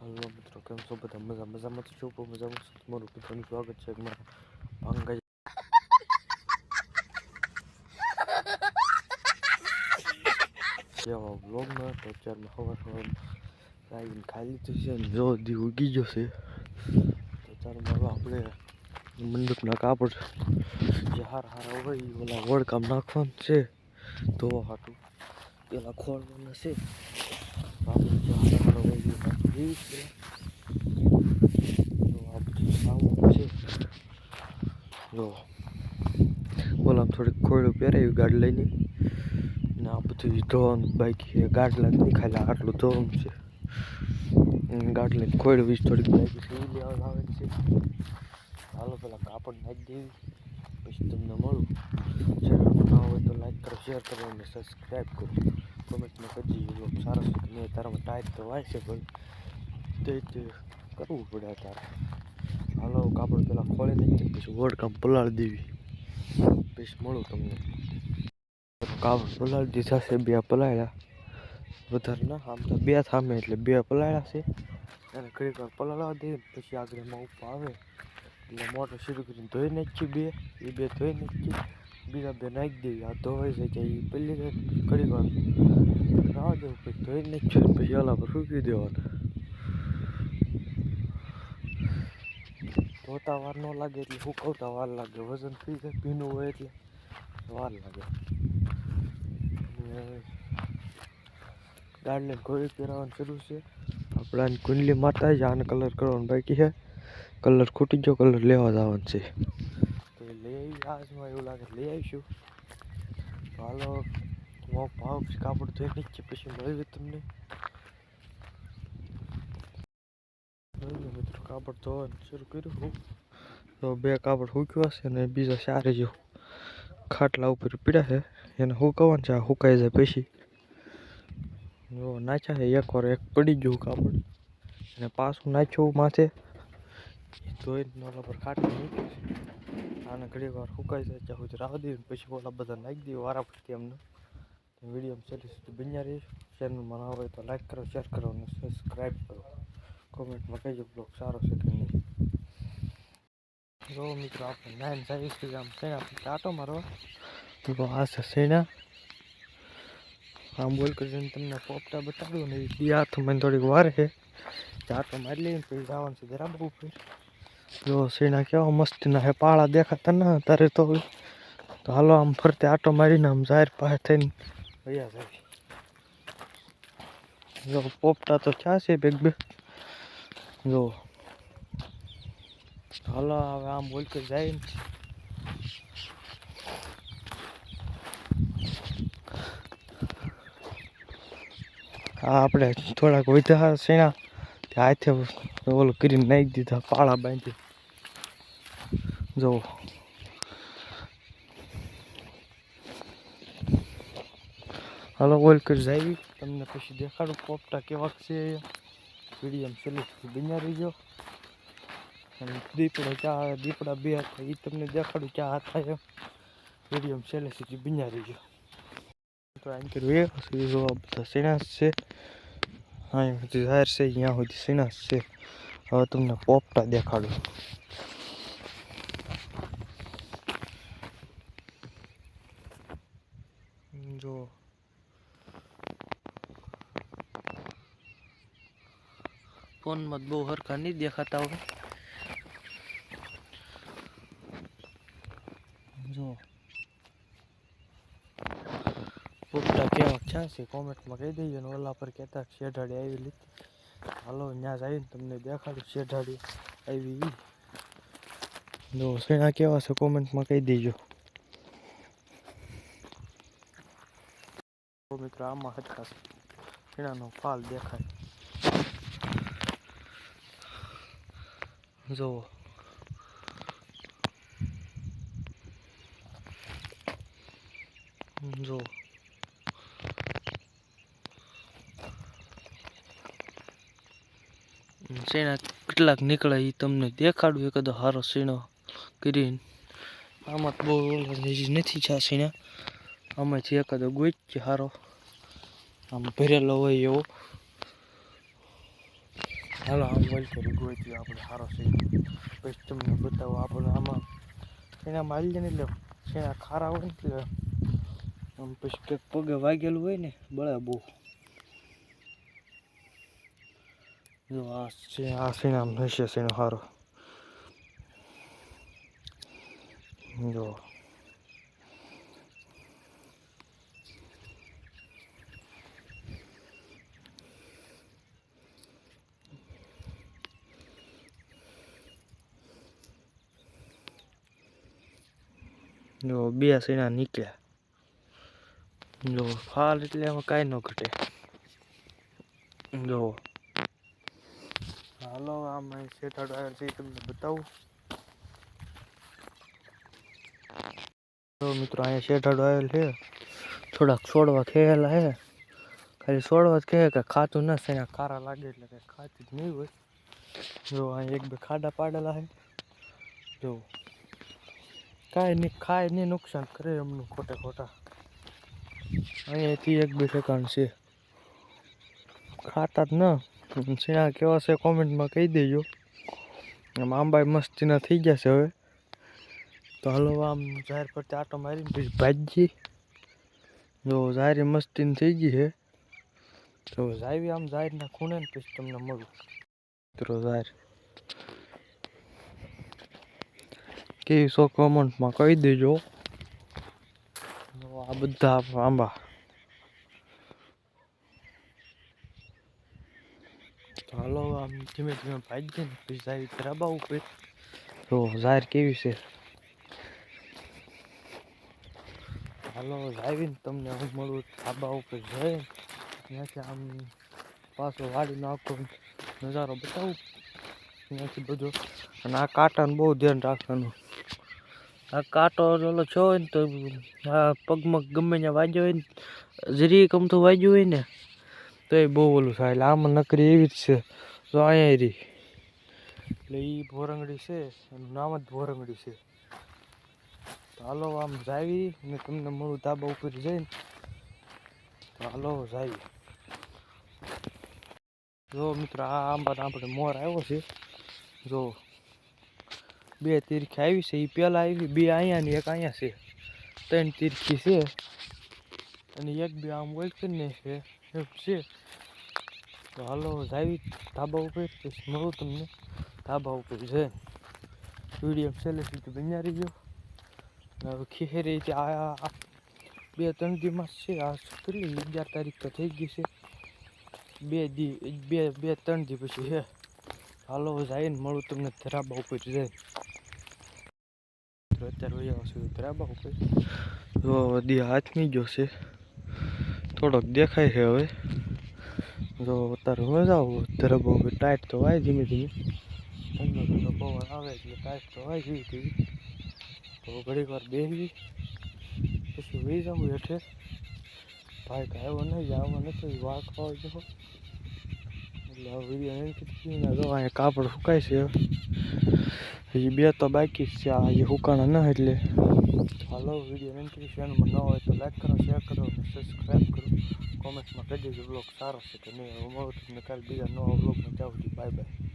હાલો મિત્રો કેમ છો બધા મજા મજામાં તો છો મજામાં છો તમારું બધાનું સ્વાગત છે મારા ભાંગા જેવા બ્લોગમાં તો અત્યારમાં સવાર સવાર આવીને ખાઈ લીધું છે જો દી ઉગી છે તો અત્યારમાં આપણે મંડપના કાપડ જે હારા હારા હોય એ ઓલા વડકામ નાખવાનું છે ધોવા હાટું પેલા ખોળવાના છે આપણે દેવી છે જો. આ બધું સામાન છે જો ઓલામ થોડીક ખોયડું પહેરાયું ગાડી લઈને. ને આ બધું ધોવાનું બાકી ગાડલા નહીં ખાલી, આટલું ધોવાનું છે. ગાડી લઈને ખોયડું વીસ થોડીક બાકી લેવા આવે છે. હાલો, પેલા કાપડ નાખી દેવી. પછી તમને મળું. ચેનલ ના હોય તો લાઈક કરો શેર કરો અને સબસ્ક્રાઈબ કરો. કોમેન્ટમાં કરજી. સારા સારો છે તારામાં ટાઈટ તો વાય છે પણ તે તે કરવું પડે તારે હાલો કાપડ પેલા ખોલી નાખી પછી વોડ કામ પલાળી દેવી પછી મળું તમને કાપડ પલાળી દીધા છે બે પલાળ્યા વધારે ના આમ તો બે થામે એટલે બે પલાળ્યા છે અને ઘડીક વાર પલાળવા દે પછી આગળ એમાં ઉપર આવે એટલે મોટર શરૂ કરીને ધોઈ નાખી બે એ બે ધોઈ નાખી બીજા બે નાખી દેવી આ ધોવાઈ જાય કે એ પેલી ઘડીક વાર રાહ દેવું પછી ધોઈ નાખ્યું પછી ઓલા પર સૂકવી દેવાના ધોતા વાર ન લાગે એટલે સુકવતા વાર લાગે. વજન થઈ જાય, ભીનું હોય એટલે વાર લાગે. ગાડને ઘોડી પહેરાવાનું શરૂ છે. આપણાની કુંડલી માતા જ આને કલર કરવાનો બાકી છે. કલર ખૂટી ગયો કલર લેવા જવાનું છે. તો લઈ આવી આજમાં એવું લાગે લઈ આવીશું. હાલો હું ભાવ કાપડ ધોઈ નીચે પછી મળ્યું તમને. કાપડ ધોવાનું શરૂ કર્યું હું તો બે કાપડ સૂક્યા છે અને બીજા સારે જો ખાટલા ઉપર પીડ્યા છે એને સુકવવાનું છે આ સુકાઈ જાય પછી જો નાખ્યા છે એક વાર એક પડી ગયું કાપડ અને પાછું નાખ્યું માથે ધોઈને ઓલા પર ખાટલા મૂક્યું છે આને ઘડી વાર સુકાઈ જાય ત્યાં સુધી રાહ દઈએ પછી ઓલા બધા નાખી દઈએ વારા પછી એમને વિડીયો ચાલી સુધી બન્યા રહીશું ચેનલમાં ના હોય તો લાઈક કરો શેર કરો અને સબસ્ક્રાઈબ કરો કોમેન્ટમાં કહેજો બ્લોગ સારો છે કે નહીં જો મિત્રો આપણે નાઈન સાઈઝ થી આમ સેના ચાટો મારો તો આ છે સેના આમ બોલ કરીને તમને પોપટા બતાડ્યું ને એ હાથમાં થોડીક વાર છે ચાટો મારી લઈને પછી જવાનું છે બરાબર ઉપર જો સેના કેવા મસ્તીના હે પાળા દેખાતા ના તારે તો તો હાલો આમ ફરતે આટો મારીને આમ જાહેર પાસે થઈને વયા જાય જો પોપટા તો ક્યાં છે બેગ બે જો હાલો હવે આમ બોલ કે જાય ને આ આપણે થોડાક વધ્યા સેણા તે હાથે ઓલું કરીને નાખી દીધા પાળા બાંધી જો હાલો ઓલ કરી જાય તમને પછી દેખાડું પોપટા કેવાક છે વિડીયમ ચાલુ બન્યા રહીજો. અને દીપડો ચા દીપડા બે હતા એ તમને દેખાડું ચા હાથ થાય વીડિયો છેલ્લે સુધી બન્યા રહીજો. તો એમ કર્યું એ બધા સિનાસ છે. અહીંયા સુધી જાહેર છે અહીંયા સુધી સિનાસ છે. હવે તમને પોપટા દેખાડું. જો ફોનમાં બહુ હરખા નહીં દેખાતા હોય. જો. પોપટા કેવા ક્યાં છે? કોમેન્ટમાં કહી દેજો ને ઓલા પર કહેતા શેઢાડી આવી લીધી. હાલો ત્યાં આવીને તમને દેખાડું શેઢાડી આવી. જો શેણા કેવા છે કોમેન્ટમાં કહી દેજો. મિત્રો, આમાં હતા શેણાનો ફાલ દેખાય. જુઓ જો શેણા કેટલાક નીકળે એ તમને દેખાડું, એકાદો સારો શીણો કરીને. આમાં બહુ નથી છે શીણા આમાંથી એકાદો ગોઈ સારો આમ ભરેલો હોય એવો. હાલો, આમ વોલ કરી ગોતી આપણે સારો છે. પછી તમને બતાવો, આપણે આમાં એના મારી જાય ને એટલે શેણા ખારા હોય એટલે આમ પછી કંઈક પગે વાગેલું હોય ને, બળે બહુ. જો આ છે, આ શેણા આમ હશે શેણો સારો જો. જો બે સીણા નીકળ્યા જો ફાલ એટલે એમાં કાંઈ ન ઘટે જો હાલો આમાં શેઠાડો આવ્યો છે એ તમને બતાવું જો મિત્રો અહીંયા શેઠાડો આવેલ છે થોડાક છોડવા ખેલા હે ખાલી છોડવા જ કહે કે ખાતું ન છે ખારા લાગે એટલે કે ખાતું જ નહીં હોય જો અહીંયા એક બે ખાડા પાડેલા છે જો કાંઈ નહીં ખાય નહીં નુકસાન કરે એમનું ખોટે ખોટા અહીંયાથી એક બે સેકન્ડ છે ખાતા જ ન શેણા કેવા છે કોમેન્ટમાં કહી દેજો આમ આંબા મસ્તીના થઈ જશે હવે તો હાલો આમ જાહેર પરથી આટો મારીને પછી ભાજી જો જાહેરી મસ્તીની થઈ ગઈ છે તો જાવી આમ જાહેરના ખૂણે ને પછી તમને મળું મિત્રો જાહેર કેવી સો કોમેન્ટમાં કહી દેજો. આ બધા આંબા. હાલો, આમ ધીમે ધીમે ભાગી ને પછી જાય ધરાબા ઉપર તો જાહેર કેવી છે? હાલો જાવીને તમને હું મળું ધાબા ઉપર જઈ ત્યાંથી આમ પાછો વાળી આખો નજારો બતાવું. ત્યાંથી બધો. અને આ કાંટાનું બહુ ધ્યાન રાખવાનું. આ કાંટો ઓલો છો હોય ને તો આ પગમાં ગમે ત્યાં વાગ્યો હોય ને જરી કમથું વાગ્યું હોય ને, તો એ બહુ ઓલું થાય. એટલે આમાં નકરી એવી જ છે. તો અહીંયા રહી એટલે એ ભોરંગડી છે, એનું નામ જ ભોરંગડી છે. હાલો આમ જાવી અને તમને મળું ધાબા ઉપર જઈને. તો હાલો જાવી. જો મિત્રો, આ આંબા આપણે મોર આવ્યો છે. જો બે તીરખી આવી છે એ પહેલાં આવી બે અહીંયા ને એક અહીંયા છે. ત્રણ તીરખી છે. અને એક બે આમ ઓળખીને છે, એમ છે. તો હાલો, જાવી ધાબા ઉપર મળું તમને. ધાબા ઉપર છે વીડિયો છેલ્લે સુધી બન્યા રહીજો. હવે ખીહેરી આ બે ત્રણ દીમાં છે, આ છોકરી અગિયાર તારીખ તો થઈ ગઈ છે. બે દી, બે બે ત્રણ દી પછી છે. હાલો, જઈને મળું તમને ધરાબા ઉપર તો અત્યારે વહી આવશે ધરાબા ઉપર તો દી હાથમી ગયો છે થોડોક દેખાય છે હવે જો અત્યારે હું જાઉં ધરાબા ઉપર ટાઈટ તો વાય ધીમે ધીમે ઠંડો ઠંડો પવન આવે એટલે ટાઈટ તો વાય જેવી તેવી તો ઘડીક વાર બેસી પછી વહી જાઉં હેઠે ભાઈ કાંઈ નહીં જવા નથી વાળ ખાવા જવો એટલે હવે વિડીયો નહીં કીધી જો અહીંયા કાપડ સુકાય છે હજી બે તો બાકી છે. આ હજી સુકાણા ન એટલે. હાલો વીડિયો કીધી ચેનલમાં ન હોય તો લાઈક કરો શેર કરો અને સબસ્ક્રાઈબ કરો. કોમેન્ટમાં કહી દેજો બ્લોગ સારો છે કે નહીં. હું મળું તમને કાલે બીજા નવા બ્લોગમાં જાઉં છું બાય બાય